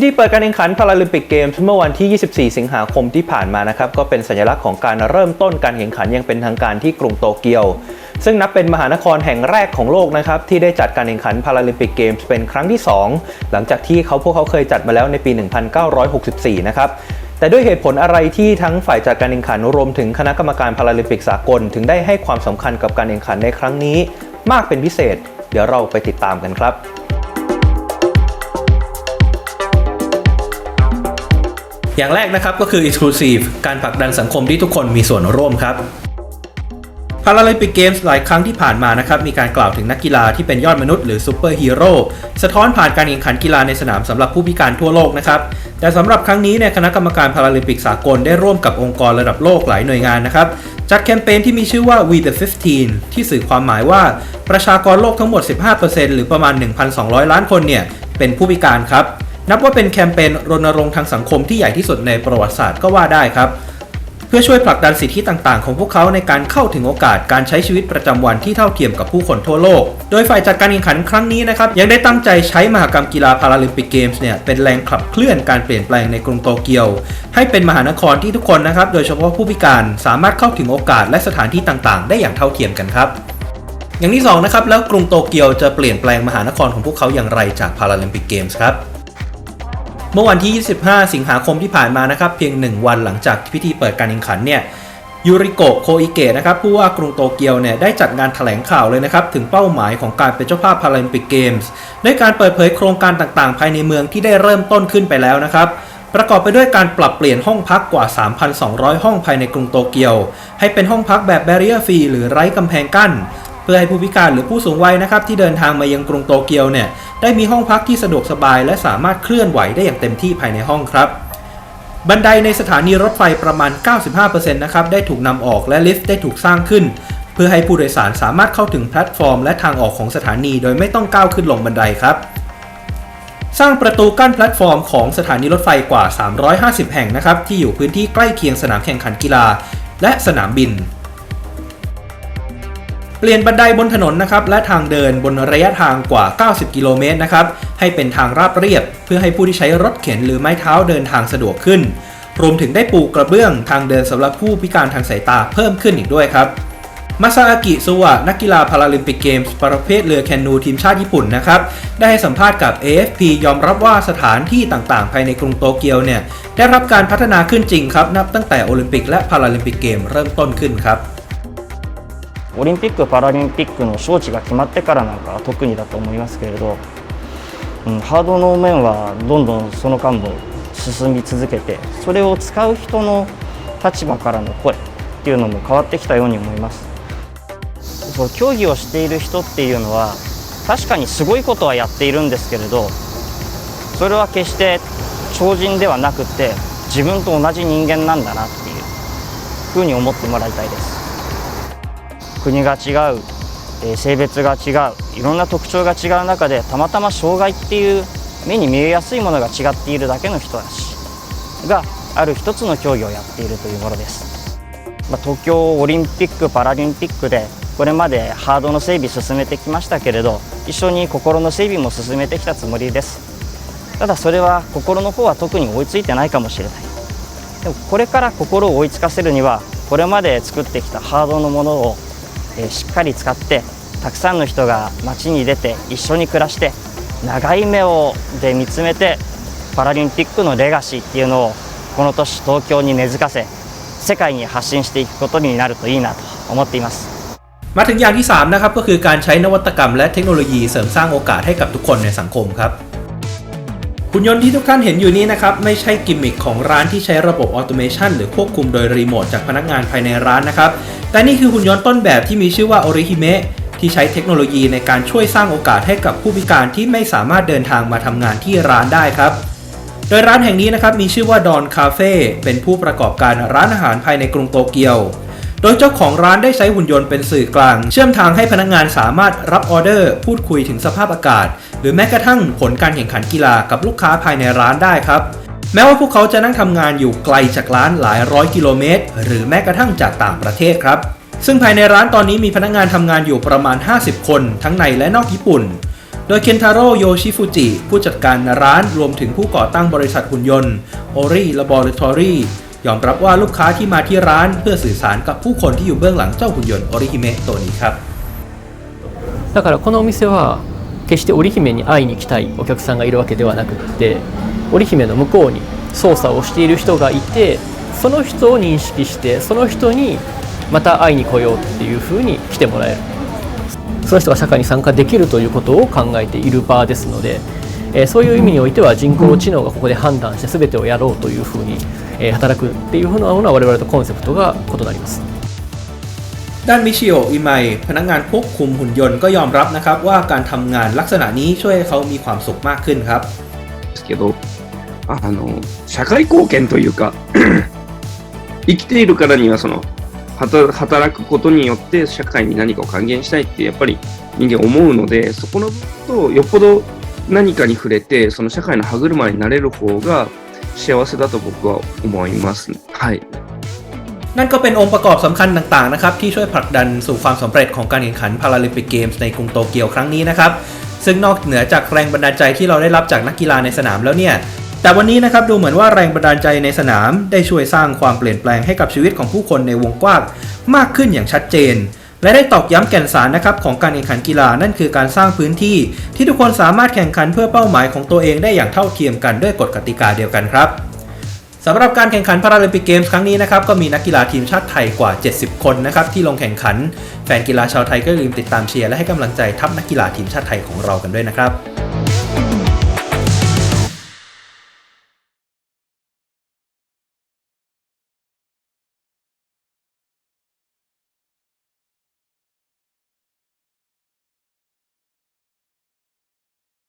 พิธีเปิดการแข่งขันพาราลิมปิกเกมส์เมื่อวันที่ 24 สิงหาคมที่ผ่านมานะครับก็เป็นสัญลักษณ์ของการเริ่มต้นการแข่งขันยังเป็นทางการที่กรุงโตเกียว ซึ่งนับเป็นมหานครแห่งแรกของโลกนะครับที่ได้จัดการแข่งขันพาราลิมปิกเกมส์เป็นครั้งที่ 2 หลังจากที่เขาพวกเขาเคยจัดมาแล้วในปี 1964 นะครับแต่ด้วยเหตุผลอะไรที่ทั้งฝ่ายจัดการแข่งขันรวมถึงคณะกรรมการพาราลิมปิกสากล ถึงได้ให้ความสำคัญกับการแข่งขันในครั้งนี้ มากเป็นพิเศษ เดี๋ยวเราไปติดตามกันครับ อย่างแรกนะครับก็คือ Exclusive การผลักดันสังคมที่ทุกคนมีส่วนร่วมครับพาราลิมปิกเกมส์หลายครั้งที่ผ่านมานะครับมีการกล่าวถึงนักกีฬาที่เป็นยอดมนุษย์หรือซูเปอร์ฮีโร่สะท้อนผ่านการแข่งขันกีฬาในสนามสำหรับผู้พิการทั่วโลกนะครับแต่สำหรับครั้งนี้เนี่ยคณะกรรมการพาราลิมปิกสากลได้ร่วมกับองค์กรระดับโลกหลายหน่วยงานนะครับจัดแคมเปญที่มีชื่อว่า We the 15 ที่สื่อความหมายว่าประชากรโลกทั้งหมด 15%หรือประมาณ 1,200 ล้านคนเนี่ยเป็นผู้พิการครับ นับว่าเป็นแคมเปญรณรงค์ทางสังคมที่ใหญ่ที่สุดในประวัติศาสตร์ก็ว่าได้ครับ เพื่อช่วยผลักดันสิทธิต่างๆ ของพวกเขาในการเข้าถึงโอกาสการใช้ชีวิตประจำวันที่เท่าเทียมกับผู้คนทั่วโลก โดยฝ่ายจัดการแข่งขันครั้งนี้นะครับยังได้ตั้งใจใช้มหกรรมกีฬาพาราลิมปิกเกมส์เนี่ยเป็นแรงขับเคลื่อนการเปลี่ยนแปลงในกรุงโตเกียว ให้เป็นมหานครที่ทุกคนนะครับโดยเฉพาะผู้พิการสามารถเข้าถึงโอกาสและสถานที่ต่างๆ ได้อย่างเท่าเทียมกันครับอย่างที่สองนะครับแล้วกรุงโตเกียวจะเปลี่ยนแปลงมหานครของพวกเขาอย่างไรจากพาราลิมปิกเกมส์ครับ เมื่อวันที่ 25 สิงหาคมที่ผ่านมานะครับ เพียง 1 วันหลังจากพิธีเปิดการแข่งขันเนี่ยยูริโกะโคอิเกะนะครับผู้ว่ากรุงโตเกียวเนี่ยได้จัดงานแถลงข่าวเลยนะครับ ถึงเป้าหมายของการเป็นเจ้าภาพพาราลิมปิกเกมส์ด้วยการเปิดเผยโครงการต่างๆ ภายในเมืองที่ได้เริ่มต้นขึ้นไปแล้วนะครับประกอบไปด้วยการปรับเปลี่ยนห้องพักกว่า 3,200 ห้องภายในกรุงโตเกียว ให้เป็นห้องพักแบบแบเรียฟรีหรือไร้กำแพงกั้น พื่อให้ผู้พิการหรือผู้สูงวัยนะครับที่เดินทางมายังกรุงโตเกียวเนี่ยได้มีห้องพักที่สะดวกสบาย และสามารถเคลื่อนไหวได้อย่างเต็มที่ภายในห้องครับ บันไดในสถานีรถไฟประมาณ 95%นะครับได้ถูกนำออกและลิฟต์ได้ถูกสร้างขึ้น เพื่อให้ผู้โดยสารสามารถเข้าถึงแพลตฟอร์ม และทางออกของสถานีโดยไม่ต้องก้าวขึ้นลงบันไดครับสร้างประตูกั้นแพลตฟอร์มของสถานีรถไฟกว่า 350 แห่งนะครับที่อยู่พื้นที่ใกล้เคียงสนามแข่งขันกีฬา และสนามบิน เปลี่ยนบันไดบนถนนนะครับและทางเดินบนระยะทางกว่า 90 กิโลเมตรนะครับให้เป็นทางราบเรียบ เพื่อให้ผู้ที่ใช้รถเข็นหรือไม้เท้าเดินทางสะดวกขึ้น รวมถึงได้ปูกระเบื้องทางเดินสำหรับผู้พิการทางสายตาเพิ่มขึ้นอีกด้วยครับมาซาอากิซุวะนักกีฬาพาราลิมปิกเกมส์ประเภทเรือแคนูทีมชาติญี่ปุ่นนะครับได้ให้สัมภาษณ์กับ AFP ยอมรับว่าสถานที่ต่างๆ ภายในกรุงโตเกียวเนี่ยได้รับการพัฒนาขึ้นจริงครับนับตั้งแต่โอลิมปิกและพาราลิมปิกเกมเริ่มต้นขึ้นครับ オリンピック・パラリンピックの招致が決まってからなんか特にだと思いますけれど、うん、ハードの面はどんどんその間も進み続けてそれを使う人の立場からの声っていうのも変わってきたように思います。そ競技をしている人っていうのは確かにすごいことはやっているんですけれどそれは決して超人ではなくて自分と同じ人間なんだなっていうふうに思ってもらいたいです。国が違う、えー性別が違ういろんな特徴が違う中でたまたま障害っていう目に見えやすいものが違っているだけの人たちがある一つの競技をやっているというものです、まあ、東京オリンピック・パラリンピックでこれまでハードの整備進めてきましたけれど一緒に心の整備も進めてきたつもりです。ただそれは心の方は特に追いついてないかもしれない。でもこれから心を追いつかせるにはこれまで作ってきたハードのものをえーしっかり使ってたくさんの人が街に出て一緒に暮らして長い目をで見つめてパラリンピックのレガシーっていうのをこの年東京に根付かせ世界に発信していくことになるといいなと思っています มาถึงอย่างที่ 3 นะครับ ก็คือการใช้นวัตกรรมและเทคโนโลยีเสริมสร้างโอกาสให้กับทุกคนในสังคมครับหุ่นยนต์ที่ทุกท่านเห็นอยู่นี้นะครับ ไม่ใช่กิมมิคของร้านที่ใช้ระบบออโตเมชันหรือควบคุมโดยรีโมทจากพนักงานภายในร้านนะครับ แต่นี่คือหุ่นยนต์ต้นแบบที่มีชื่อว่า o r i h i m e ที่ใช้เทคโนโลยีในการช่วยสร้างโอกาสให้กับผู้พิการที่ไม่สามารถเดินทางมาทำงานที่ร้านได้ครับ โดยร้านแห่งนี้นะครับมีชื่อว่าดอนคาเฟ่เป็นผู้ประกอบการร้านอาหารภายในกรุงโตเกียว โดยเจ้าของร้านได้ใช้หุ่นยนต์เป็นสื่อกลาง เชื่อมทางให้พนักงานสามารถรับออเดอร์ พูดคุยถึงสภาพอากาศ หรือแม้กระทั่งผลการแข่งขันกีฬากับลูกค้าภายในร้านได้ครับ แม้ว่าพวกเขาจะนั่งทำงานอยู่ไกลจากร้านหลายร้อยกิโลเมตร หรือแม้กระทั่งจากต่างประเทศครับ ซึ่งภายในร้านตอนนี้มีพนักงานทำงานอยู่ประมาณ 50 คน ทั้งในและนอกญี่ปุ่น โดยเคนทาโร่โยชิฟุจิผู้จัดการร้านรวมถึงผู้ก่อตั้งบริษัทหุ่นยนต์ Ori Laboratory ยอมรับว่าลูกค้าที่มาที่ร้านเพื่อสื่อสารกับผู้คนที่อยู่เบื้องหลังเจ้าหุ่นยนต์ Orihime ตัวนี้ครับ だからこのお店は決して織姫に会いに来たいお客さんがいるわけではなくって 織姫の向こうに操作をしている人がいてその人を認識してその人にまた会いに来ようっていうふうに来てもらえるその人が社会に参加できるということを考えている場ですので、えーそういう意味においては人工知能がここで判断して全てをやろうというふうに、えー働くっていうふうなものは我々とコンセプトが異なります。 ด้านมิชิโออิไมพนักงานควบคุมหุ่นยนต์ก็ยอมรับนะครับว่าการทำงานลักษณะนี้ช่วยให้เขามีความสุขมากขึ้นครับ ですけど、 あの、社会貢献というか、生きているからには、その、働働くことによって社会に何かを還元したいって、やっぱり人間思うので、そこの部分と、よっぽど何かに触れて、その社会の歯車になれる方が幸せだと僕は思います。はい。 นั่นก็เป็นองค์ประกอบสำคัญต่างๆนะครับที่ช่วยผลักดันสู่ความสำเร็จของการแข่งขันพาราลิมปิกเกมส์ในกรุงโตเกียวครั้งนี้นะครับ ซึ่งนอกเหนือจากแรงบันดาลใจที่เราได้รับจากนักกีฬาในสนามแล้วเนี่ย แต่วันนี้นะครับดูเหมือนว่าแรงบันดาลใจในสนาม ได้ช่วยสร้างความเปลี่ยนแปลงให้กับชีวิตของผู้คนในวงกว้างมากขึ้นอย่างชัดเจน และได้ตอกย้ำแก่นสารนะครับของการแข่งขันกีฬานั่นคือการสร้างพื้นที่ ที่ทุกคนสามารถแข่งขันเพื่อเป้าหมายของตัวเองได้อย่างเท่าเทียมกันด้วยกฎกติกาเดียวกันครับสำหรับการแข่งขันพาราลิมปิกเกมส์ครั้งนี้นะครับก็มีนักกีฬาทีมชาติไทยกว่า 70 คนนะครับที่ลงแข่งขัน แฟนกีฬาชาวไทยก็ลืมติดตามเชียร์และให้กำลังใจทัพนักกีฬาทีมชาติไทยของเรากันด้วยนะครับ